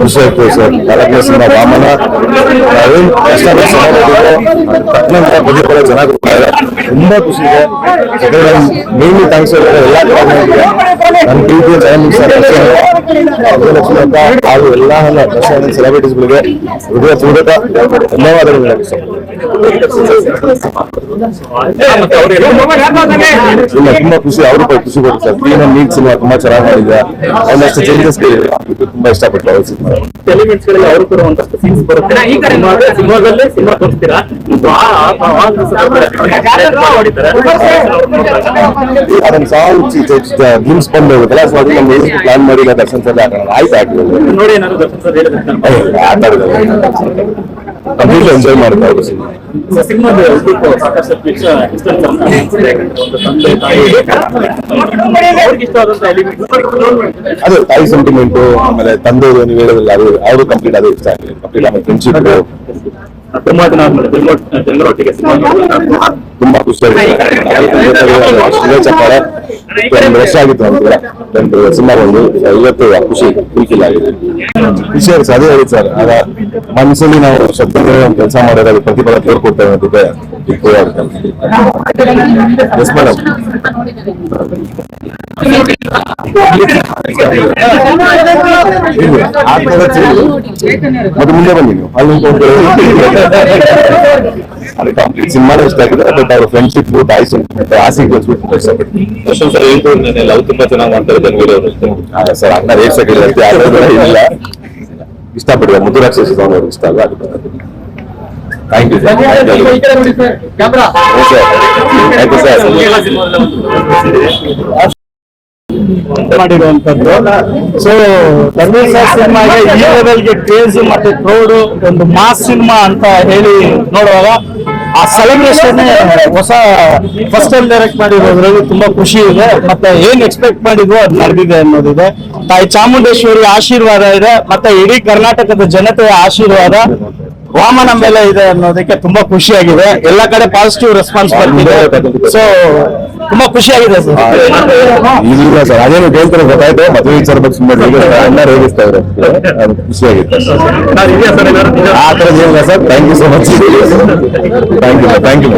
ಖುಷಿ ಆಗ್ತದೆ sir cinema Vamana ನಾವೇನ್ ಕಷ್ಟಪಟ್ಟು ತಕ್ಕನಂತ ಬದಿ ಕೂಡ ಚೆನ್ನಾಗಿ. ತುಂಬಾ ಖುಷಿ ಇದೆ. ಮೇನ್ಲಿ ಥ್ಯಾಂಕ್ಸ್ ಎಲ್ಲ ನನ್ನ ಪ್ರೀತಿಯ ಜಯಮುಖ ಸರ್ ಹಾಗೂ ಎಲ್ಲ ಸೆಲೆಬ್ರಿಟೀಸ್ಗಳಿಗೆ ಹೃದಯ ಪೂರ್ವಕ ಧನ್ಯವಾದಗಳು ಇಲ್ಲ ತುಂಬಾ ಖುಷಿ ಅವರು ಕೂಡ ಖುಷಿ ಕೊಡ್ತಾರೆ sir clean and neat cinema ತುಂಬಾ ಚೆನ್ನಾಗಿ ಮಾಡಿದೆ ಒಂದಷ್ಟು ಚೇಂಜಸ್ ತುಂಬಾ ಇಷ್ಟಪಟ್ಟು ಅವರು ಸಿನಿಮಾ ಎಲಿಮೆಂಟ್ಸ್ಗಳಲ್ಲಿ ಅವರು ಕೂಡ ಒಂದಷ್ಟು ಸೀನ್ಸ್ ಬರುತ್ತೆ ಸಿನಿಮಾದ- ಸಿನಿಮಾದಲ್ಲೇ ಸಿನಿಮಾ ತೋರಿಸ್ತೀರಾ ಅದನ್ನ ಸಾಂಗ್ ಗ್ಲಿಮ್ಸ್ ಬಂದು ಹೋಗುತ್ತಲ್ಲ ಸೊ ಅದನ್ನ ನಮ್ಮ ಪ್ಲಾನ್ ಮಾಡಿಲ್ಲ ದರ್ಶನ್ ಸರ್ ಹಾಕೋಣ ಆಯ್ತು ಹಾಕಿದ್ರು ನೋಡಿ ಏನಾದ್ರು ದರ್ಶನ್ ಸರ್ ಹೇಳಿದ್ರೆ ಕಂಪ್ಲೀಟ್ ಎಂಜಾಯ್ ಮಾಡ್ತಾ ಇದ್ರು ಸಿನಿಮಾ ಸಿನಿಮಾದ ಉದ್ದಕ್ಕೂ ಸಾಕಷ್ಟು ಇಷ್ಟ ಇಷ್ಟೊಂದು ಅಂತ ಅನ್ಸುತ್ತೆ. ಯಾಕಂದ್ರೆ ಒಂದು ತಂದೆ ತಾಯಿ ಅವ್ರಿಗೆ ಇಷ್ಟವಾದಂತ ಎಲಿಮೆಂಟ್ ಅದು ತಾಯಿ ಸೆಂಟಿಮೆಂಟ್ ಆಮೇಲೆ ತಂದೆ ನೀವು ಹೇಳೋದಿಲ್ಲ ಅದು ಅವರು ಕಂಪ್ಲೀಟ್ ಅದೇ ಇಷ್ಟ ಆಗಲಿ ಕಂಪ್ಲೀಟ್ ಆಮೇಲೆ ಫ್ರೆಂಡ್ಶಿಪ್ ತುಂಬಾ ದಿನ ಆದ್ಮೇಲೆ ಜನರೊಟ್ಟಿಗೆ. ತುಂಬಾ ಖುಷಿ ಆಗಿದೆ ಒಂದು ವರ್ಷ ಆಗಿತ್ತು ಒಂದು ಸಿನಿಮಾ ಬಂದು ಇವತ್ತು ಖುಷಿ ಫುಲ್ಫಿಲ್ ಆಗಿದೆ ವಿಷಯ ಅದೇ ಹೇಳಿ ಸರ್. ಆಗ ಮನಸ್ಸಲ್ಲಿ ನಾವು ಒಂದು ಕೆಲಸ ಮಾಡೋದಾಗ ಪ್ರತಿಫಲ ತೋರ್ಕೊಡ್ತೇವೆ ಅನ್ನೋದಕ್ಕೆ ಆಗುತ್ತೆ ಎಸ್ ಮೇಡಮ್ ಮತ್ತೆ ಮುಂದೆ ಬನ್ನಿ ನೀವು ಅಲ್ಲಿ ಕಂಪ್ಲೀಟ್ ಸಿನಿಮಾ ಇಷ್ಟ ಆಗಿದೆ ಬಟ್ ಅವ್ರ ಫ್ರೆಂಡ್ಶಿಪ್ ಬಾಯ್ಸ್ ಆಸೆ ದರ್ಶನ್ ಸರ್ ಹೇಳ್ಕೊಂಡು ಲವ್ ತುಂಬಾ ಚೆನ್ನಾಗಿ ಮಾಡ್ತಾರೆ ಯಾರು ಇಲ್ಲ ಇಷ್ಟಪಟ್ಟಿದೆ ಮುದ್ದು ರಾಕ್ಷಸ ಸಾಂಗ್ ಇಷ್ಟ ಅಲ್ಲ thank you thank you sir ಮಾಡಿರುವಂತದ್ದು ಸೊ ಧರ್ಮೇಶ್ ಸರ್ ಸಿನಿಮಾಗೆ ಈ ಲೆವೆಲ್ಗೆ ಕ್ರೇಜ್ ಮತ್ತೆ ಕ್ರೌಡ್ ಒಂದು ಮಾಸ್ ಸಿನಿಮಾ ಅಂತ ಹೇಳಿ ನೋಡುವಾಗ ಆ ಸೆಲೆಬ್ರೇಷನ್ ಹೊಸ ಫಸ್ಟ್ ಟೈಮ್ ಡೈರೆಕ್ಟ್ ಮಾಡಿರೋದ್ರಲ್ಲಿ ತುಂಬಾ ಖುಷಿ ಇದೆ. ಮತ್ತೆ ಏನ್ ಎಕ್ಸ್ಪೆಕ್ಟ್ ಮಾಡಿದ್ವೋ ಅದು ನಡೆದಿದೆ ಅನ್ನೋದಿದೆ. ತಾಯಿ ಚಾಮುಂಡೇಶ್ವರಿ ಆಶೀರ್ವಾದ ಇದೆ. ಮತ್ತೆ ಇಡೀ ಕರ್ನಾಟಕದ ಜನತೆಯ ಆಶೀರ್ವಾದ. ವಾಮನ ಮೇಲೆ ಇದೆ ಅನ್ನೋದಕ್ಕೆ ತುಂಬಾ ಖುಷಿಯಾಗಿದೆ. ಎಲ್ಲ ಕಡೆ ಪಾಸಿಟಿವ್ ರೆಸ್ಪಾನ್ಸ್ ಬರ್ತಿದೆ. ಸೊ ತುಂಬಾ ಖುಷಿಯಾಗಿದೆ ಸರ್. ಇಲ್ಲ ಸರ್ ಅದೇನು ಕೇಳ್ತಾರೆ ಗೊತ್ತಾಯ್ತು. ಮದುವೆ ವಿಚಾರ ಬಗ್ಗೆ ಸುಮ್ಮನೆ ಎಲ್ಲ ರೇಗಿಸ್ತಾ ಇದ್ದಾರೆ. ಅದು ಖುಷಿಯಾಗಿತ್ತು ಆ ತರ ಏನಿಲ್ಲ sir. Thank you so much thank you thank you